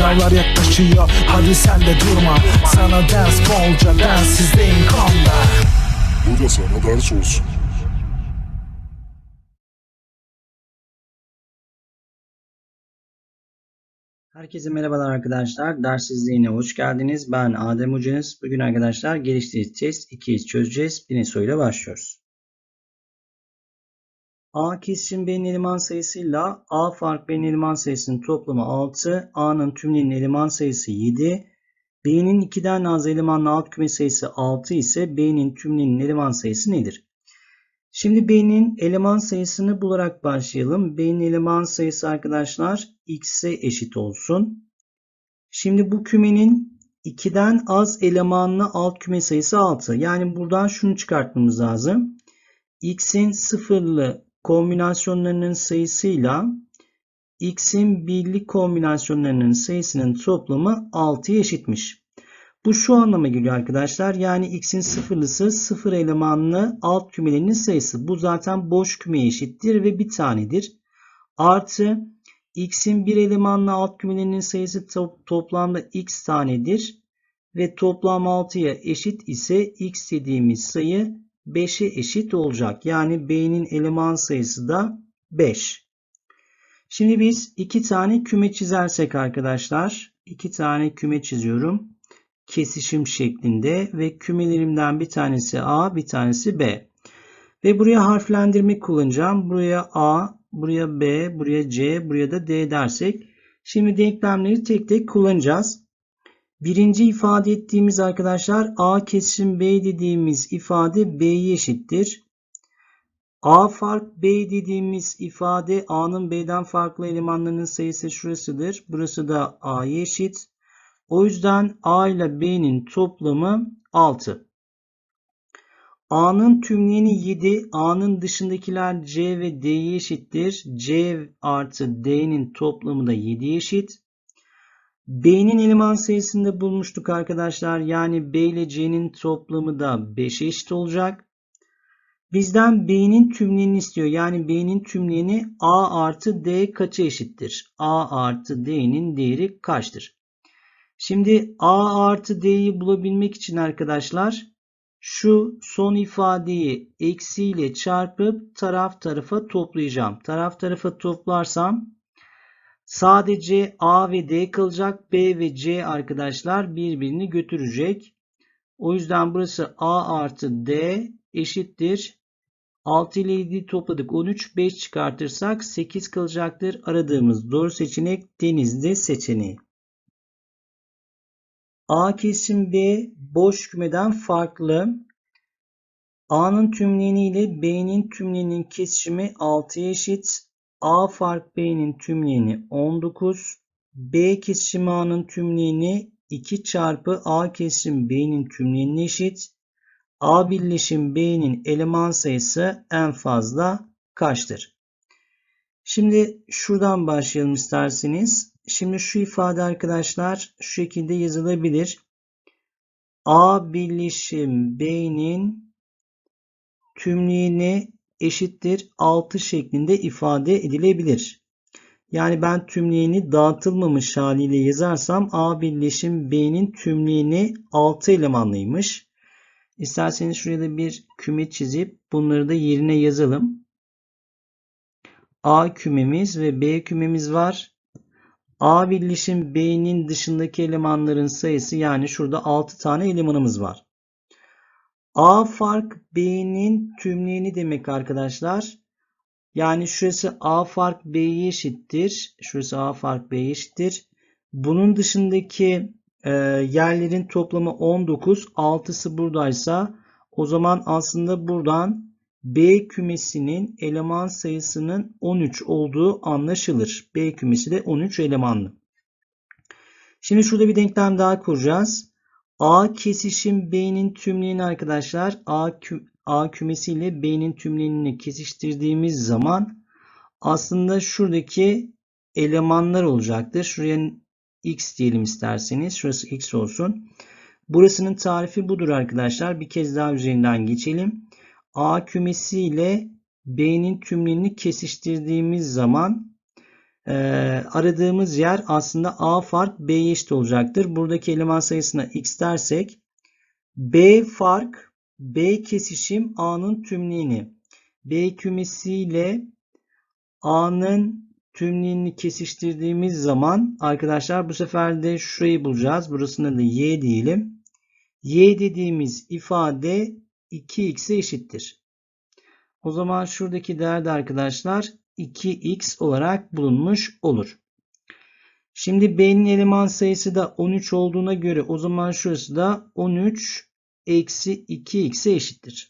Sınavlar yaklaşıyor hadi sen de durma Sana ders bolca densizdeyim konda Bu da sana ders olsun. Herkese merhabalar arkadaşlar. Ders izleyine hoş geldiniz. Ben Adem Hocanız. Bugün arkadaşlar geliştirici test 2'yi çözeceğiz. Birinci soruyla başlıyoruz. A kesişim B'nin eleman sayısıyla A fark B'nin eleman sayısının toplamı 6. A'nın tümlerinin eleman sayısı 7. B'nin 2'den az elemanlı alt küme sayısı 6 ise B'nin tümlerinin eleman sayısı nedir? Şimdi B'nin eleman sayısını bularak başlayalım. B'nin eleman sayısı arkadaşlar x'e eşit olsun. Şimdi bu kümenin 2'den az elemanlı alt küme sayısı 6. Yani buradan şunu çıkartmamız lazım. x'in sıfırlı kombinasyonlarının sayısıyla x'in birli kombinasyonlarının sayısının toplamı 6'ya eşitmiş. Bu şu anlama geliyor arkadaşlar. Yani x'in sıfırlısı sıfır elemanlı alt kümelerinin sayısı. Bu zaten boş kümeye eşittir ve bir tanedir. Artı x'in bir elemanlı alt kümelerinin sayısı to toplamda x tanedir. Ve toplam 6'ya eşit ise x dediğimiz sayı 5'e eşit olacak. Yani b'nin eleman sayısı da 5. Şimdi biz iki tane küme çizersek arkadaşlar. iki tane küme çiziyorum kesişim şeklinde ve kümelerimden bir tanesi A, bir tanesi B. Ve buraya harflendirme kullanacağım. Buraya A, buraya B, buraya C, buraya da D dersek. Şimdi denklemleri tek tek kullanacağız. Birinci ifade ettiğimiz arkadaşlar A kesişim B dediğimiz ifade B'ye eşittir. A fark B dediğimiz ifade A'nın B'den farklı elemanlarının sayısı şurasıdır. Burası da A'ya eşit. O yüzden A ile B'nin toplamı 6. A'nın tümleyeni 7. A'nın dışındakiler C ve D'ye eşittir. C artı D'nin toplamı da 7'ye eşit. B'nin eleman sayısını da bulmuştuk arkadaşlar. Yani B ile C'nin toplamı da 5'e eşit olacak. Bizden B'nin tümleyeni istiyor. Yani B'nin tümleyeni A artı D kaça eşittir? A artı D'nin değeri kaçtır? Şimdi A artı D'yi bulabilmek için arkadaşlar şu son ifadeyi eksiyle çarpıp taraf tarafa toplayacağım. Taraf tarafa toplarsam sadece A ve D kalacak. B ve C arkadaşlar birbirini götürecek. O yüzden burası A artı D eşittir. 6 ile 7'yi topladık. 13, 5 çıkartırsak 8 kalacaktır. Aradığımız doğru seçenek denizde seçeneği. A kesim B boş kümeden farklı. A'nın tümleyeni ile B'nin tümleyeninin kesişimi 6'ya eşit. A fark B'nin tümleyeni 19. B kesişimi A'nın tümleyeni 2 çarpı A kesim B'nin tümleyenine eşit. A birleşim B'nin eleman sayısı en fazla kaçtır? Şimdi şuradan başlayalım isterseniz. Şimdi şu ifade arkadaşlar şu şekilde yazılabilir. A birleşim B'nin tümleyeni eşittir 6 şeklinde ifade edilebilir. Yani ben tümleyeni dağıtılmamış haliyle yazarsam A birleşim B'nin tümleyeni 6 elemanlıymış. İsterseniz şuraya da bir küme çizip bunları da yerine yazalım. A kümemiz ve B kümemiz var. A birleşim B'nin dışındaki elemanların sayısı yani şurada 6 tane elemanımız var. A fark B'nin tümleyeni demek arkadaşlar. Yani şurası A fark B'ye eşittir. Şurası A fark B'ye eşittir. Bunun dışındaki e, yerlerin toplamı 19. 6'sı buradaysa o zaman aslında buradan B kümesinin eleman sayısının 13 olduğu anlaşılır. B kümesi de 13 elemanlı. Şimdi şurada bir denklem daha kuracağız. A kesişim B'nin tümleyeni arkadaşlar A, kü A kümesi ile B'nin tümleyenini kesiştirdiğimiz zaman aslında şuradaki elemanlar olacaktır. Şuraya x diyelim isterseniz. Şurası x olsun. Burasının tarifi budur arkadaşlar. Bir kez daha üzerinden geçelim. A kümesi ile B'nin tümlerini kesiştirdiğimiz zaman Ee, aradığımız yer aslında A fark B'ye eşit olacaktır. Buradaki eleman sayısına x dersek B fark B kesişim A'nın tümleyeni. B kümesiyle A'nın tümleyeni kesiştirdiğimiz zaman arkadaşlar bu sefer de şurayı bulacağız. Burasına da y diyelim. y dediğimiz ifade 2x'e eşittir. O zaman şuradaki değer de arkadaşlar 2x olarak bulunmuş olur. Şimdi b'nin eleman sayısı da 13 olduğuna göre o zaman şurası da 13 eksi 2x'e eşittir.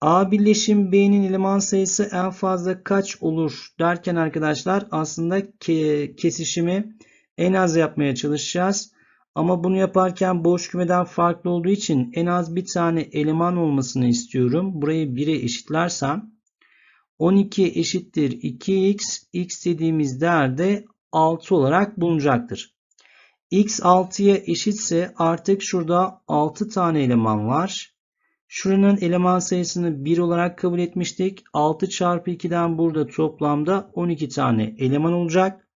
A birleşim B'nin eleman sayısı en fazla kaç olur derken arkadaşlar aslında ke kesişimi en az yapmaya çalışacağız. Ama bunu yaparken boş kümeden farklı olduğu için en az bir tane eleman olmasını istiyorum. Burayı 1'e eşitlersem 12 eşittir 2x. x dediğimiz değer de 6 olarak bulunacaktır. x 6'ya eşitse artık şurada 6 tane eleman var. Şuranın eleman sayısını 1 olarak kabul etmiştik. 6 çarpı 2'den burada toplamda 12 tane eleman olacak.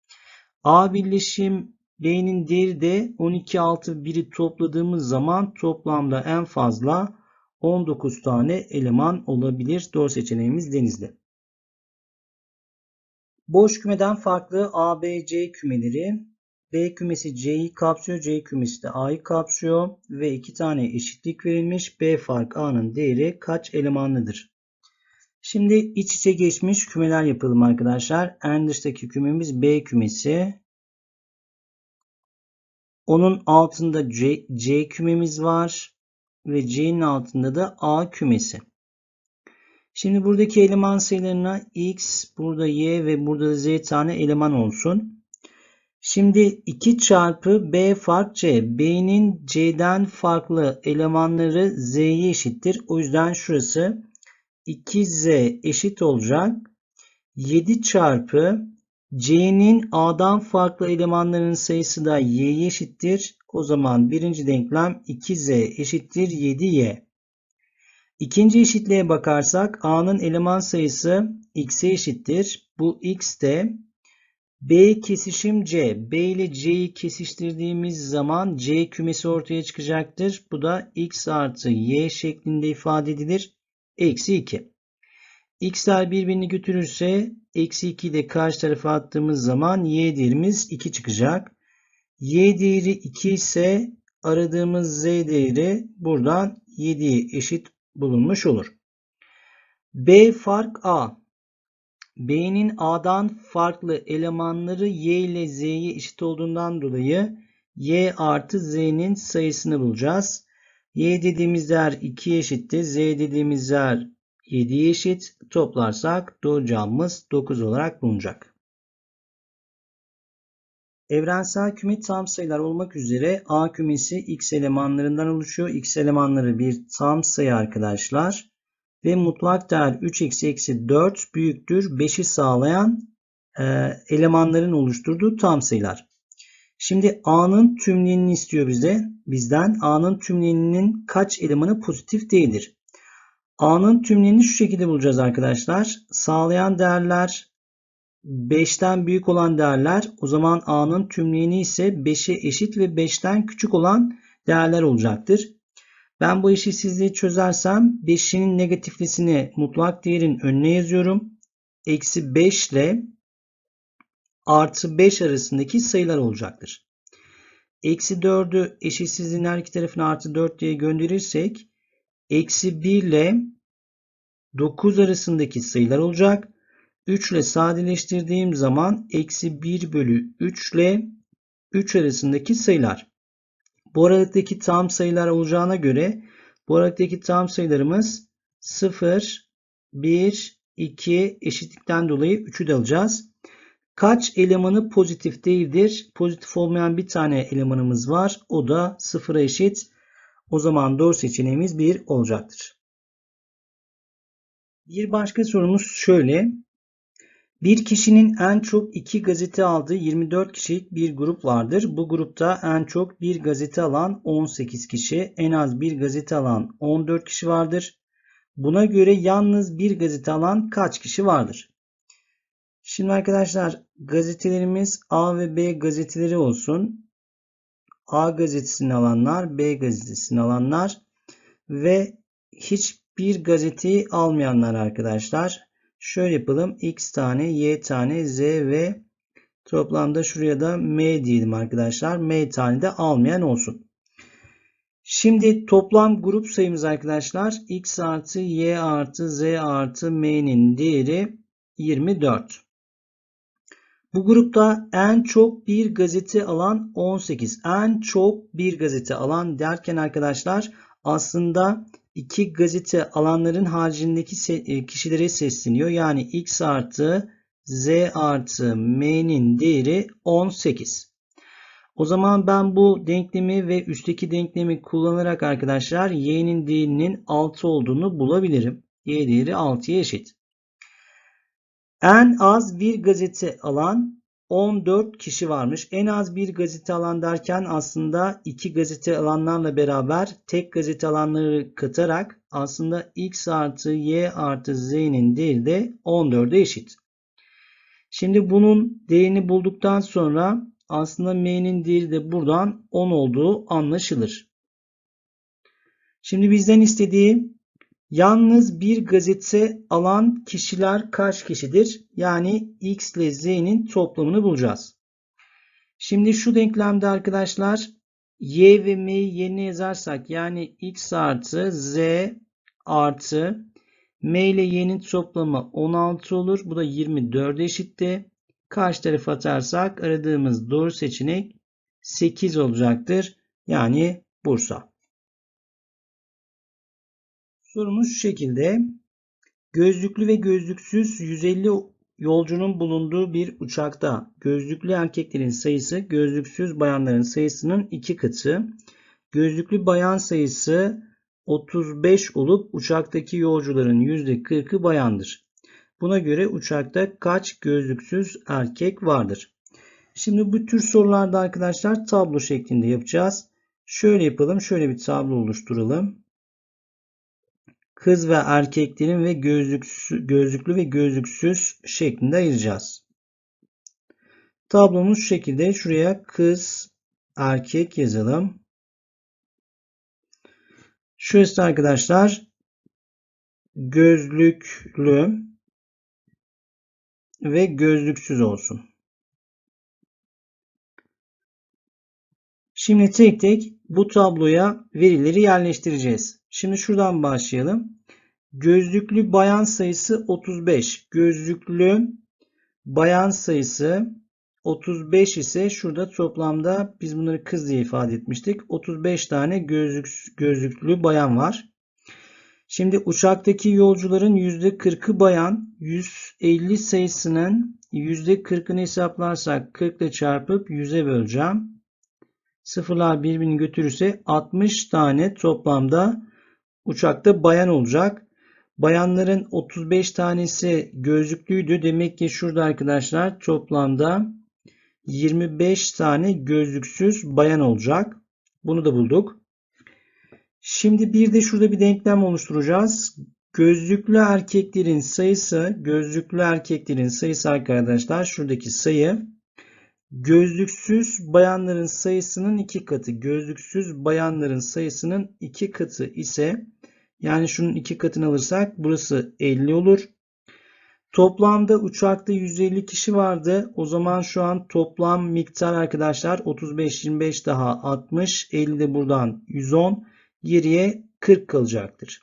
A birleşim B'nin değeri de 12 6 1'i topladığımız zaman toplamda en fazla 19 tane eleman olabilir. Doğru seçeneğimiz denizli. Boş kümeden farklı A, B, C kümeleri B kümesi C'yi kapsıyor. C kümesi de A'yı kapsıyor. Ve iki tane eşitlik verilmiş. B fark A'nın değeri kaç elemanlıdır? Şimdi iç içe geçmiş kümeler yapalım arkadaşlar. En dıştaki kümemiz B kümesi. Onun altında C, C kümemiz var. Ve C'nin altında da A kümesi. Şimdi buradaki eleman sayılarına X, burada Y ve burada da Z tane eleman olsun. Şimdi 2 çarpı B fark C. B'nin C'den farklı elemanları Z'ye eşittir. O yüzden şurası 2Z eşit olacak. 7 çarpı C'nin A'dan farklı elemanların sayısı da Y'ye eşittir. O zaman birinci denklem 2Z eşittir 7Y. İkinci eşitliğe bakarsak A'nın eleman sayısı X'e eşittir. Bu X de B kesişim C. B ile C'yi kesiştirdiğimiz zaman C kümesi ortaya çıkacaktır. Bu da X artı Y şeklinde ifade edilir. Eksi 2. X'ler birbirini götürürse eksi 2'yi de karşı tarafa attığımız zaman Y değerimiz 2 çıkacak. Y değeri 2 ise aradığımız Z değeri buradan 7'ye eşit bulunmuş olur. B fark A. B'nin A'dan farklı elemanları Y ile Z'ye eşit olduğundan dolayı Y artı Z'nin sayısını bulacağız. Y dediğimiz değer 2'ye eşitti. Z dediğimiz değer 7'ye eşit. Toplarsak doğru cevabımız 9 olarak bulunacak. Evrensel küme tam sayılar olmak üzere A kümesi x elemanlarından oluşuyor. X elemanları bir tam sayı arkadaşlar ve mutlak değer 3 eksi eksi 4 büyüktür 5'i sağlayan e, elemanların oluşturduğu tam sayılar. Şimdi A'nın tümlenini istiyor bize. Bizden A'nın tümleninin kaç elemanı pozitif değildir? A'nın tümlenini şu şekilde bulacağız arkadaşlar. Sağlayan değerler 5'ten büyük olan değerler o zaman A'nın tümleni ise 5'e eşit ve 5'ten küçük olan değerler olacaktır. Ben bu eşitsizliği çözersem 5'in negatiflisini mutlak değerin önüne yazıyorum. Eksi 5 ile artı 5 arasındaki sayılar olacaktır. Eksi 4'ü eşitsizliğin her iki tarafına artı 4 diye gönderirsek eksi 1 ile 9 arasındaki sayılar olacak. 3 ile sadeleştirdiğim zaman eksi 1 bölü 3 ile 3 arasındaki sayılar. Bu aralıktaki tam sayılar olacağına göre bu aralıktaki tam sayılarımız 0, 1, 2 eşitlikten dolayı 3'ü de alacağız. Kaç elemanı pozitif değildir? Pozitif olmayan bir tane elemanımız var. O da 0'a eşit. O zaman doğru seçeneğimiz 1 olacaktır. Bir başka sorumuz şöyle. Bir kişinin en çok iki gazete aldığı 24 kişilik bir grup vardır. Bu grupta en çok bir gazete alan 18 kişi, en az bir gazete alan 14 kişi vardır. Buna göre yalnız bir gazete alan kaç kişi vardır? Şimdi arkadaşlar gazetelerimiz A ve B gazeteleri olsun. A gazetesini alanlar, B gazetesini alanlar ve hiçbir gazeteyi almayanlar arkadaşlar. Şöyle yapalım. X tane, Y tane, Z ve toplamda şuraya da M diyelim arkadaşlar. M tane de almayan olsun. Şimdi toplam grup sayımız arkadaşlar X artı Y artı Z artı M'nin değeri 24. Bu grupta en çok bir gazete alan 18. En çok bir gazete alan derken arkadaşlar aslında iki gazete alanların haricindeki se- kişilere sesleniyor. Yani X artı Z artı M'nin değeri 18. O zaman ben bu denklemi ve üstteki denklemi kullanarak arkadaşlar y'nin değerinin 6 olduğunu bulabilirim. y değeri 6'ya eşit. En az bir gazete alan 14 kişi varmış. En az bir gazete alan derken aslında iki gazete alanlarla beraber tek gazete alanları katarak aslında x artı y artı z'nin değeri de 14'e eşit. Şimdi bunun değerini bulduktan sonra aslında m'nin değeri de buradan 10 olduğu anlaşılır. Şimdi bizden istediği yalnız bir gazete alan kişiler kaç kişidir? Yani x ile z'nin toplamını bulacağız. Şimdi şu denklemde arkadaşlar y ve m'yi yerine yazarsak yani x artı z artı m ile y'nin toplamı 16 olur. Bu da 24 eşitti. Karşı tarafa atarsak aradığımız doğru seçenek 8 olacaktır. Yani Bursa. Sorumuz şu şekilde. Gözlüklü ve gözlüksüz 150 yolcunun bulunduğu bir uçakta gözlüklü erkeklerin sayısı gözlüksüz bayanların sayısının iki katı. Gözlüklü bayan sayısı 35 olup uçaktaki yolcuların %40'ı bayandır. Buna göre uçakta kaç gözlüksüz erkek vardır? Şimdi bu tür sorularda arkadaşlar tablo şeklinde yapacağız. Şöyle yapalım. Şöyle bir tablo oluşturalım. Kız ve erkeklerin ve gözlüklü ve gözlüksüz şeklinde ayıracağız. Tablomuz şu şekilde. Şuraya kız, erkek yazalım. Şurası arkadaşlar gözlüklü ve gözlüksüz olsun. Şimdi tek tek bu tabloya verileri yerleştireceğiz. Şimdi şuradan başlayalım. Gözlüklü bayan sayısı 35. Gözlüklü bayan sayısı 35 ise şurada toplamda biz bunları kız diye ifade etmiştik. 35 tane gözlük, gözlüklü bayan var. Şimdi uçaktaki yolcuların %40'ı bayan. 150 sayısının %40'ını hesaplarsak 40 ile çarpıp 100'e böleceğim. Sıfırlar birbirini götürürse 60 tane toplamda uçakta bayan olacak. Bayanların 35 tanesi gözlüklüydü. Demek ki şurada arkadaşlar toplamda 25 tane gözlüksüz bayan olacak. Bunu da bulduk. Şimdi bir de şurada bir denklem oluşturacağız. Gözlüklü erkeklerin sayısı, gözlüklü erkeklerin sayısı arkadaşlar şuradaki sayı gözlüksüz bayanların sayısının iki katı. Gözlüksüz bayanların sayısının iki katı ise yani şunun iki katını alırsak burası 50 olur. Toplamda uçakta 150 kişi vardı. O zaman şu an toplam miktar arkadaşlar 35, 25 daha 60, 50 de buradan 110, geriye 40 kalacaktır.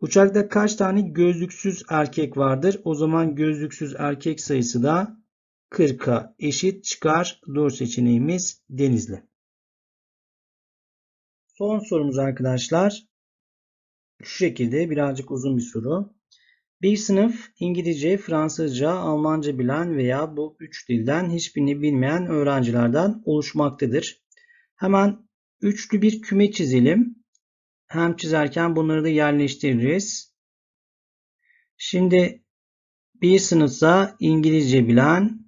Uçakta kaç tane gözlüksüz erkek vardır? O zaman gözlüksüz erkek sayısı da 40'a eşit çıkar. Doğru seçeneğimiz Denizli. Son sorumuz arkadaşlar. Şu şekilde birazcık uzun bir soru. Bir sınıf İngilizce, Fransızca, Almanca bilen veya bu üç dilden hiçbirini bilmeyen öğrencilerden oluşmaktadır. Hemen üçlü bir küme çizelim. Hem çizerken bunları da yerleştiririz. Şimdi bir sınıfta İngilizce bilen,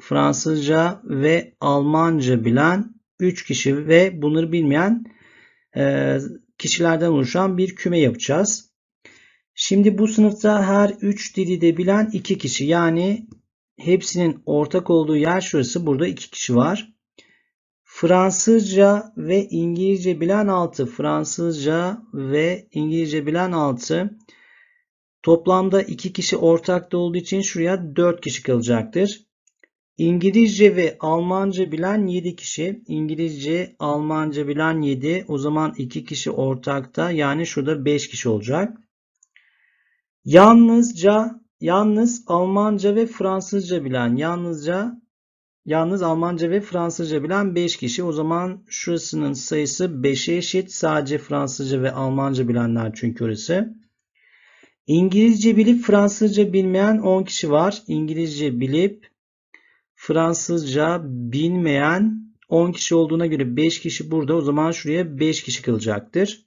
Fransızca ve Almanca bilen 3 kişi ve bunları bilmeyen kişilerden oluşan bir küme yapacağız. Şimdi bu sınıfta her 3 dili de bilen 2 kişi yani hepsinin ortak olduğu yer şurası. Burada iki kişi var. Fransızca ve İngilizce bilen 6. Fransızca ve İngilizce bilen 6. Toplamda 2 kişi ortakta olduğu için şuraya 4 kişi kalacaktır. İngilizce ve Almanca bilen 7 kişi. İngilizce, Almanca bilen 7. O zaman 2 kişi ortakta. Yani şurada 5 kişi olacak. Yalnızca, yalnız Almanca ve Fransızca bilen, yalnızca, yalnız Almanca ve Fransızca bilen 5 kişi. O zaman şurasının sayısı 5'e eşit. Sadece Fransızca ve Almanca bilenler çünkü orası. İngilizce bilip Fransızca bilmeyen 10 kişi var. İngilizce bilip Fransızca bilmeyen 10 kişi olduğuna göre 5 kişi burada. O zaman şuraya 5 kişi kalacaktır.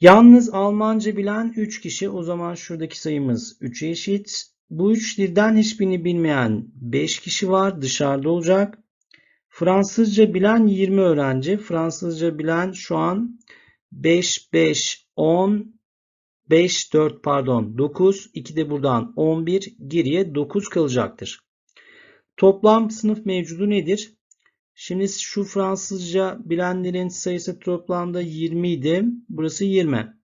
Yalnız Almanca bilen 3 kişi. O zaman şuradaki sayımız 3'e eşit. Bu 3 dilden hiçbirini bilmeyen 5 kişi var. Dışarıda olacak. Fransızca bilen 20 öğrenci. Fransızca bilen şu an 5, 5, 10, 5, 4 pardon 9. 2 de buradan 11. Geriye 9 kalacaktır. Toplam sınıf mevcudu nedir? Şimdi şu Fransızca bilenlerin sayısı toplamda 20 idi. Burası 20.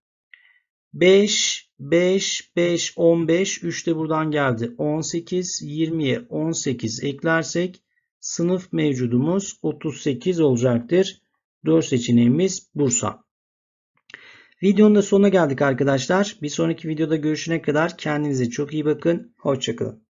5, 5, 5, 15. 3 de buradan geldi. 18, 20'ye 18 eklersek sınıf mevcudumuz 38 olacaktır. 4 seçeneğimiz Bursa. Videonun da sonuna geldik arkadaşlar. Bir sonraki videoda görüşene kadar kendinize çok iyi bakın. Hoşçakalın.